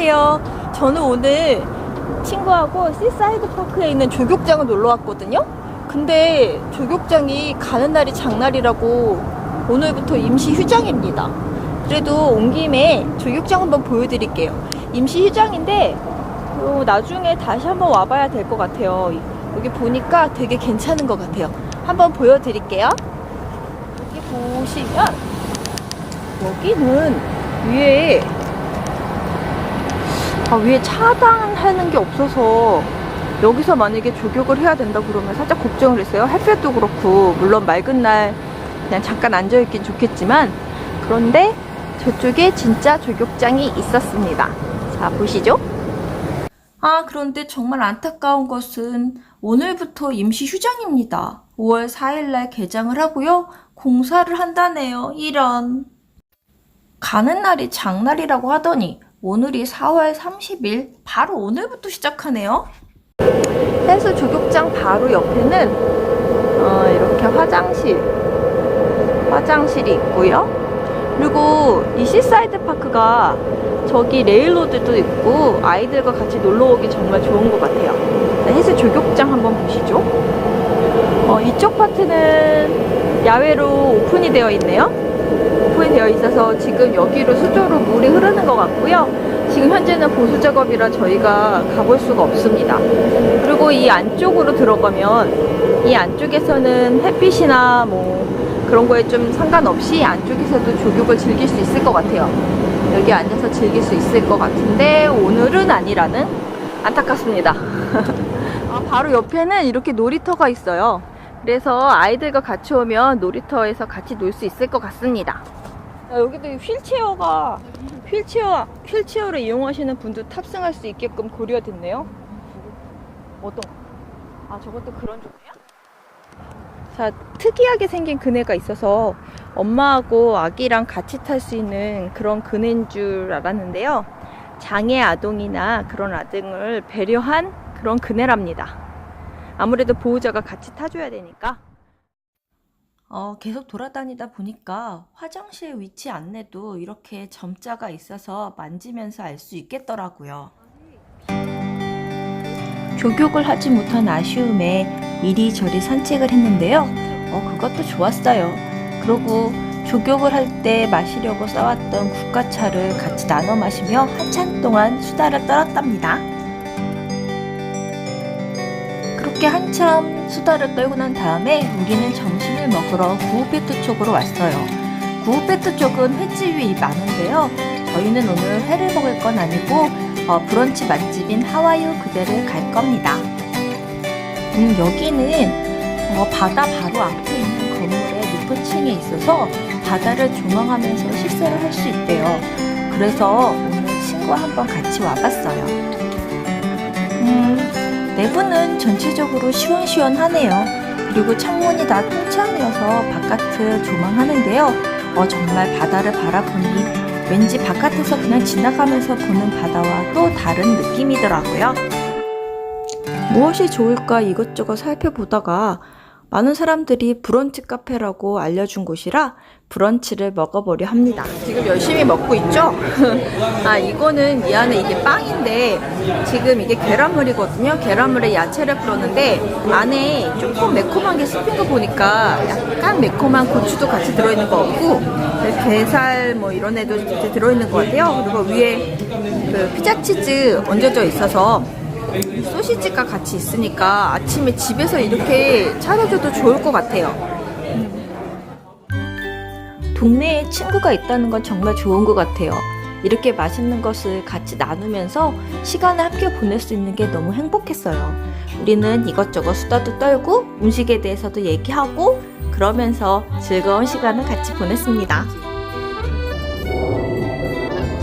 안녕하세요. 저는 오늘 친구하고 시사이드 파크에 있는 조격장을 놀러 왔거든요. 근데 조격장이 가는 날이 장날이라고 오늘부터 임시 휴장입니다. 그래도 온 김에 조격장 한번 보여드릴게요. 임시 휴장인데 어, 나중에 다시 한번 와봐야 될 것 같아요. 여기 보니까 되게 괜찮은 것 같아요. 한번 보여드릴게요. 여기 보시면 여기는 위에 아, 위에 차단하는 게 없어서 여기서 만약에 조격을 해야 된다 그러면 살짝 걱정을 했어요. 햇볕도 그렇고 물론 맑은 날 그냥 잠깐 앉아 있긴 좋겠지만 그런데 저쪽에 진짜 조격장이 있었습니다. 자 보시죠. 아 그런데 정말 안타까운 것은 오늘부터 임시 휴장입니다. 5월 4일날 개장을 하고요. 공사를 한다네요. 이런. 가는 날이 장날이라고 하더니 오늘이 4월 30일 바로 오늘부터 시작하네요. 펜스 조격장 바로 옆에는 어, 이렇게 화장실 화장실이 있고요. 그리고 이 시사이드 파크가 저기 레일로드도 있고 아이들과 같이 놀러 오기 정말 좋은 것 같아요. 네, 헬스 조격장 한번 보시죠. 어, 이쪽 파트는 야외로 오픈이 되어 있네요. 오픈이 되어 있어서 지금 여기로 수조로 물이 흐르는 것 같고요. 지금 현재는 보수 작업이라 저희가 가볼 수가 없습니다. 그리고 이 안쪽으로 들어가면 이 안쪽에서는 햇빛이나 뭐 그런 거에 좀 상관없이 안쪽에서도 조격을 즐길 수 있을 것 같아요. 여기 앉아서 즐길 수 있을 것 같은데 오늘은 아니라는 안타깝습니다. 아, 바로 옆에는 이렇게 놀이터가 있어요. 그래서 아이들과 같이 오면 놀이터에서 같이 놀 수 있을 것 같습니다. 야, 여기도 휠체어가 휠체어 휠체어를 이용하시는 분도 탑승할 수 있게끔 고려됐네요. 어떤? 아 저것도 그런 종류야? 자 특이하게 생긴 그네가 있어서 엄마하고 아기랑 같이 탈 수 있는 그런 그네인 줄 알았는데요. 장애 아동이나 그런 아동을 배려한 그런 그네랍니다. 아무래도 보호자가 같이 타줘야 되니까. 어, 계속 돌아다니다 보니까 화장실 위치 안내도 이렇게 점자가 있어서 만지면서 알 수 있겠더라고요. 조격을 하지 못한 아쉬움에 이리저리 산책을 했는데요. 어, 그것도 좋았어요. 그리고 조격을 할 때 마시려고 싸왔던 국가차를 같이 나눠 마시며 한참 동안 수다를 떨었답니다. 그렇게 한참 수다를 떨고 난 다음에 우리는 점심을 먹으러 구우페트 쪽으로 왔어요. 구우페트 쪽은 횟집이 많은데요. 저희는 오늘 회를 먹을 건 아니고 어, 브런치 맛집인 하와이오 그대를 갈 겁니다. 음, 여기는 어, 바다 바로 앞에 있는 건물의 높은 층에 있어서 바다를 조망하면서 식사를 할 수 있대요. 그래서 오늘 친구와 한번 같이 와봤어요. 음, 내부는 전체적으로 시원시원하네요. 그리고 창문이 다 통창이어서 바깥을 조망하는데요. 어, 정말 바다를 바라보니 왠지 바깥에서 그냥 지나가면서 보는 바다와 또 다른 느낌이더라고요. 무엇이 좋을까 이것저것 살펴보다가 많은 사람들이 브런치 카페라고 알려준 곳이라 브런치를 먹어보려 합니다. 지금 열심히 먹고 있죠? 아, 이거는 이 안에 이게 빵인데 지금 이게 계란물이거든요. 계란물에 야채를 풀었는데 안에 조금 매콤한 게 씹힌 거 보니까 약간 매콤한 고추도 같이 들어있는 거 같고 게살 뭐 이런 애도 들어있는 것 같아요. 그리고 위에 그 피자 치즈 얹어져 있어서 소시지가 같이 있으니까 아침에 집에서 이렇게 차려줘도 좋을 것 같아요. 동네에 친구가 있다는 건 정말 좋은 것 같아요. 이렇게 맛있는 것을 같이 나누면서 시간을 함께 보낼 수 있는 게 너무 행복했어요. 우리는 이것저것 수다도 떨고 음식에 대해서도 얘기하고 그러면서 즐거운 시간을 같이 보냈습니다.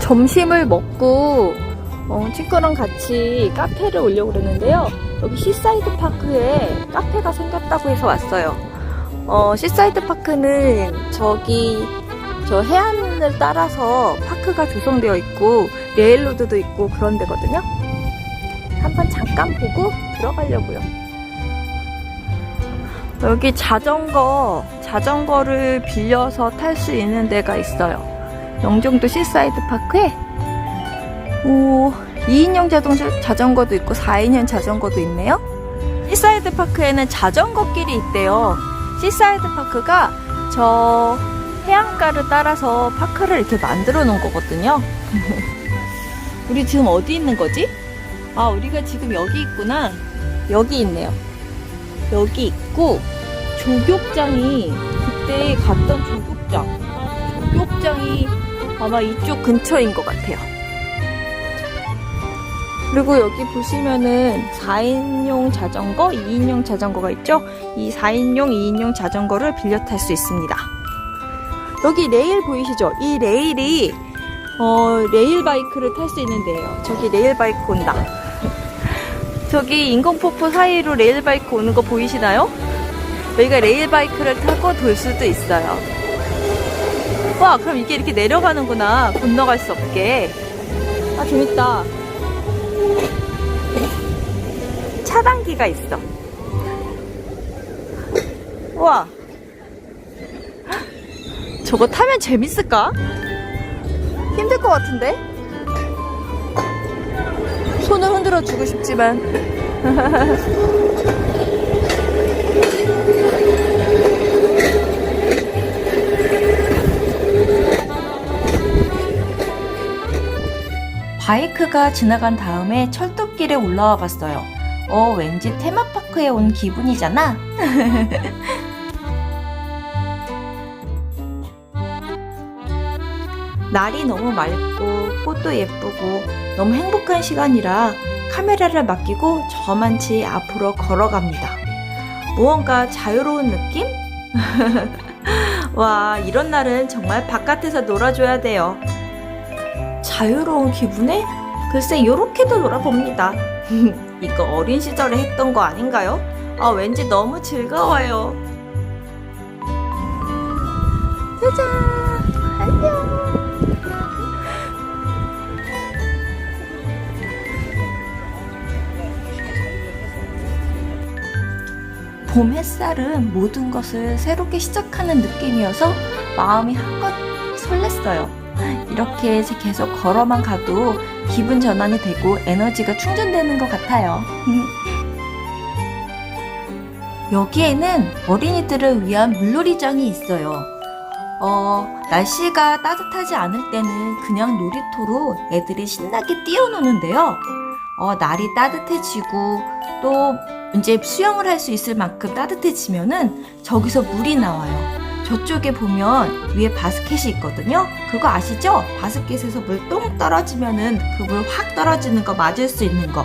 점심을 먹고 어, 친구랑 같이 카페를 오려고 그랬는데요. 여기 시사이드 파크에 카페가 생겼다고 해서 왔어요. 어, 시사이드 파크는 저기 저 해안을 따라서 파크가 조성되어 있고 레일로드도 있고 그런 데거든요. 한번 잠깐 보고 들어가려고요. 여기 자전거, 자전거를 빌려서 탈 수 있는 데가 있어요. 영종도 시사이드 파크에 오, 2인용 자동 자전거도 있고 4인용 자전거도 있네요. 시사이드 파크에는 자전거 길이 있대요. 시사이드 파크가 저 해안가를 따라서 파크를 이렇게 만들어 놓은 거거든요. 우리 지금 어디 있는 거지? 아, 우리가 지금 여기 있구나. 여기 있네요. 여기 있고, 조격장이, 그때 갔던 조격장. 조격장이 아마 이쪽 근처인 것 같아요. 그리고 여기 보시면은 4인용 자전거, 2인용 자전거가 있죠? 이 4인용, 2인용 자전거를 빌려 탈 수 있습니다. 여기 레일 보이시죠? 이 레일이 어, 레일 바이크를 탈 수 있는 데예요. 저기 레일 바이크 온다. 저기 인공폭포 사이로 레일 바이크 오는 거 보이시나요? 여기가 레일 바이크를 타고 돌 수도 있어요. 와, 그럼 이게 이렇게 내려가는구나. 건너갈 수 없게. 아, 재밌다. 차단기가 있어. 와. 저거 타면 재밌을까? 힘들 것 같은데? 손을 흔들어 주고 싶지만. 바이크가 지나간 다음에 철도길에 올라와 봤어요. 어, 왠지 테마파크에 온 기분이잖아? 날이 너무 맑고 꽃도 예쁘고 너무 행복한 시간이라 카메라를 맡기고 저만치 앞으로 걸어갑니다. 무언가 자유로운 느낌? 와, 이런 날은 정말 바깥에서 놀아줘야 돼요. 자유로운 기분에? 글쎄, 요렇게도 놀아봅니다. 이거 어린 시절에 했던 거 아닌가요? 아, 왠지 너무 즐거워요. 짜잔! 안녕! 봄 햇살은 모든 것을 새롭게 시작하는 느낌이어서 마음이 한껏 설렜어요. 이렇게 계속 걸어만 가도 기분 전환이 되고 에너지가 충전되는 것 같아요. 여기에는 어린이들을 위한 물놀이장이 있어요. 어, 날씨가 따뜻하지 않을 때는 그냥 놀이터로 애들이 신나게 뛰어노는데요. 어, 날이 따뜻해지고 또 이제 수영을 할 수 있을 만큼 따뜻해지면은 저기서 물이 나와요. 저쪽에 보면 위에 바스켓이 있거든요. 그거 아시죠? 바스켓에서 물 똥 떨어지면은 그 물 확 떨어지는 거 맞을 수 있는 거.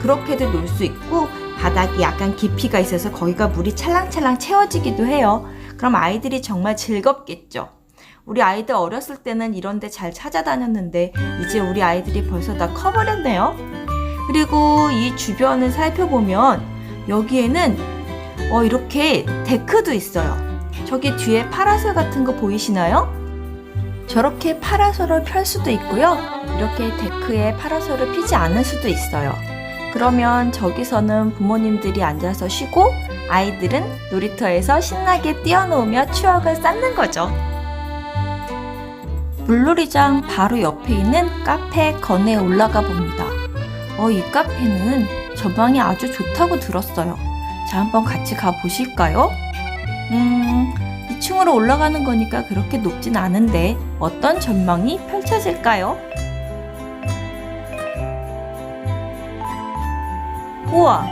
그렇게도 놀 수 있고 바닥이 약간 깊이가 있어서 거기가 물이 찰랑찰랑 채워지기도 해요. 그럼 아이들이 정말 즐겁겠죠. 우리 아이들 어렸을 때는 이런 데 잘 찾아다녔는데 이제 우리 아이들이 벌써 다 커버렸네요. 그리고 이 주변을 살펴보면 여기에는 어, 이렇게 데크도 있어요. 저기 뒤에 파라솔 같은 거 보이시나요? 저렇게 파라솔을 펼 수도 있고요. 이렇게 데크에 파라솔을 피지 않을 수도 있어요. 그러면 저기서는 부모님들이 앉아서 쉬고 아이들은 놀이터에서 신나게 뛰어놀며 추억을 쌓는 거죠. 물놀이장 바로 옆에 있는 카페 건에 올라가 봅니다. 어, 이 카페는 전망이 아주 좋다고 들었어요. 자, 한번 같이 가 보실까요? 음, 2층으로 올라가는 거니까 그렇게 높진 않은데 어떤 전망이 펼쳐질까요? 우와,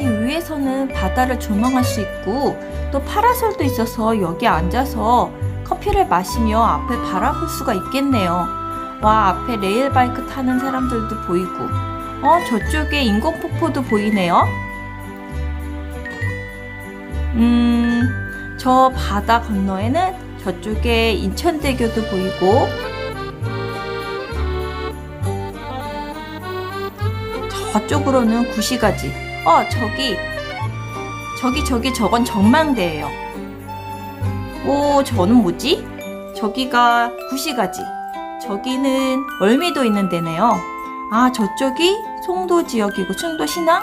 이 위에서는 바다를 조망할 수 있고 또 파라솔도 있어서 여기 앉아서 커피를 마시며 앞을 바라볼 수가 있겠네요. 와, 앞에 레일바이크 타는 사람들도 보이고 어, 저쪽에 인공폭포도 보이네요. 음, 저 바다 건너에는 저쪽에 인천대교도 보이고, 저쪽으로는 구시가지. 어, 저기, 저기, 저기, 저건 전망대예요. 오, 저는 뭐지? 저기가 구시가지. 저기는 월미도 있는 데네요. 아, 저쪽이 송도 지역이고 충도 신항?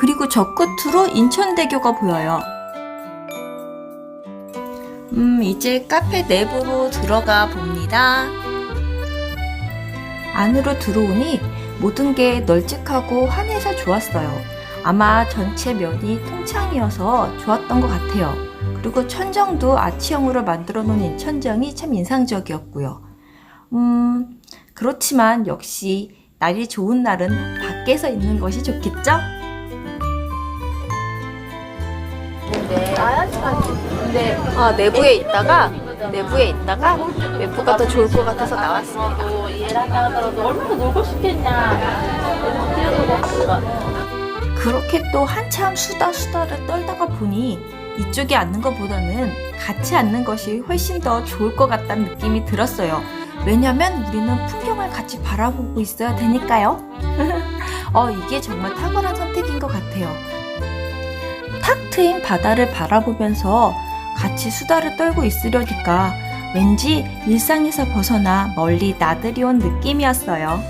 그리고 저 끝으로 인천대교가 보여요. 음, 이제 카페 내부로 들어가 봅니다. 안으로 들어오니 모든 게 널찍하고 환해서 좋았어요. 아마 전체 면이 통창이어서 좋았던 것 같아요. 그리고 천정도 아치형으로 만들어 놓은 이 천정이 참 인상적이었고요. 음, 그렇지만 역시 날이 좋은 날은 밖에서 있는 것이 좋겠죠? 근데 아, 내부에 있다가 내부에 있다가 외부가 더 좋을 것 같아서 나왔습니다. 얼마나 놀고 싶겠냐. 그렇게 또 한참 수다 수다를 떨다가 보니 이쪽에 앉는 것보다는 같이 앉는 것이 훨씬 더 좋을 것 같다는 느낌이 들었어요. 왜냐면 우리는 풍경을 같이 바라보고 있어야 되니까요. 어, 이게 정말 탁월한 선택인 것 같아요. 탁 트인 바다를 바라보면서 같이 수다를 떨고 있으려니까 왠지 일상에서 벗어나 멀리 나들이 온 느낌이었어요.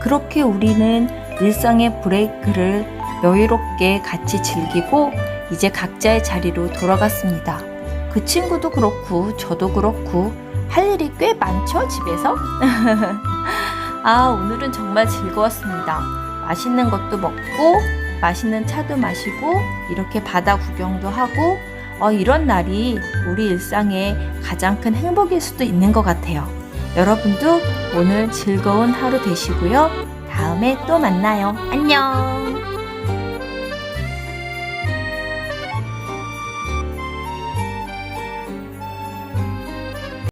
그렇게 우리는 일상의 브레이크를 여유롭게 같이 즐기고 이제 각자의 자리로 돌아갔습니다. 그 친구도 그렇고 저도 그렇고 할 일이 꽤 많죠 집에서? 아 오늘은 정말 즐거웠습니다. 맛있는 것도 먹고 맛있는 차도 마시고 이렇게 바다 구경도 하고 어, 이런 날이 우리 일상의 가장 큰 행복일 수도 있는 것 같아요. 여러분도 오늘 즐거운 하루 되시고요. 다음에 또 만나요. 안녕!